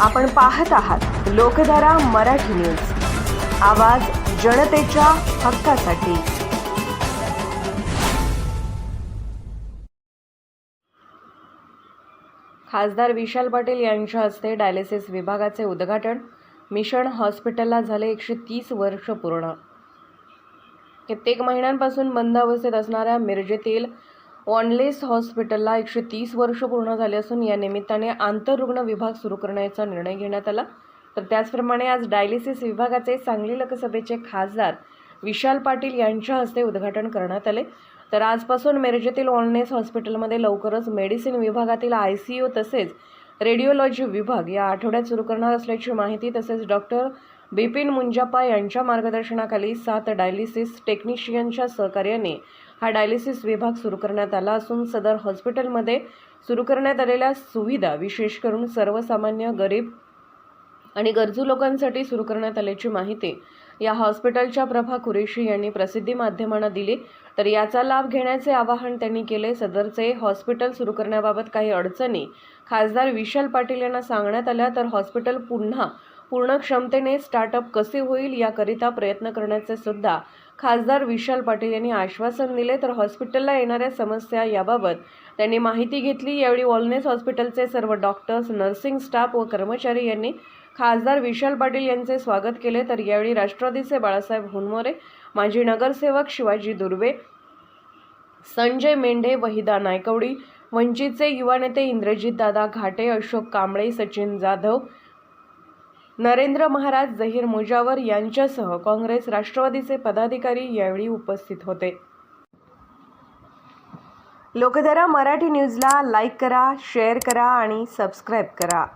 आपण पाहत आहात लोकधारा मराठी न्यूज. आवाज जनतेच्या हक्कासाठी. खासदार विशाल पाटील यांच्या हस्ते डायलिसिस विभागाचे उद्घाटन. मिशन हॉस्पिटलला झाले एकशे तीस वर्ष पूर्ण. कित्येक महिन्यांपासून बंद अवस्थेत असणाऱ्या मिरजेतील वॉनलेस हॉस्पिटलला एकशे तीस वर्ष पूर्ण झाले असून या निमित्ताने आंतररुग्ण विभाग सुरू करण्याचा निर्णय घेण्यात आला. तर त्याचप्रमाणे आज डायलिसिस विभागाचे सांगली लोकसभेचे खासदार विशाल पाटील यांच्या हस्ते उद्घाटन करण्यात आले. तर आजपासून मिरजेतील वॉलनेस हॉस्पिटलमध्ये लवकरच मेडिसिन विभागातील आय सी यू तसेच रेडिओलॉजी विभाग या आठवड्यात सुरू करणार असल्याची माहिती तसेच डॉक्टर बिपिन मुंजापा यांच्या मार्गदर्शनाखाली सात डायलिसिस टेक्निशियनच्या सहकार्याने हा डायलिसिस विभाग सुरू करण्यात आला असून सदर हॉस्पिटलमध्ये सुरू करण्यात आलेल्या सुविधा विशेष करून सर्वसामान्य गरीब आणि गरजू लोकांसाठी सुरू करण्यात आल्याची माहिती या हॉस्पिटलच्या प्रभा कुरेशी यांनी प्रसिद्धी माध्यमांना दिली. तर याचा लाभ घेण्याचे आवाहन त्यांनी केले. सदरचे हॉस्पिटल सुरू करण्याबाबत काही अडचणी खासदार विशाल पाटील यांना सांगण्यात आल्या तर हॉस्पिटल पुन्हा पूर्ण क्षमतेने स्टार्टअप कसे होईल याकरिता प्रयत्न करण्याचे सुद्धा खासदार विशाल पाटील यांनी आश्वासन दिले तर हॉस्पिटलला येणाऱ्या समस्या याबाबत. त्यांनी माहिती घेतली. यावेळी वॉलनेस हॉस्पिटलचे सर्व डॉक्टर्स नर्सिंग स्टाफ व कर्मचारी यांनी खासदार विशाल पाटील यांचे स्वागत केले. तर यावेळी राष्ट्रवादीचे बाळासाहेब हुनमोरे माजी नगरसेवक शिवाजी दुर्वे संजय मेंढे वहिदा नायकवडी वंचितचे युवा नेते इंद्रजितदादा घाटे अशोक कांबळे सचिन जाधव नरेंद्र महाराज जहीर मुजावर यांच्यासह काँग्रेस राष्ट्रवादीचे पदाधिकारी यावेळी उपस्थित होते. लोकधारा मराठी न्यूजला लाईक करा शेअर करा आणि सबस्क्राईब करा.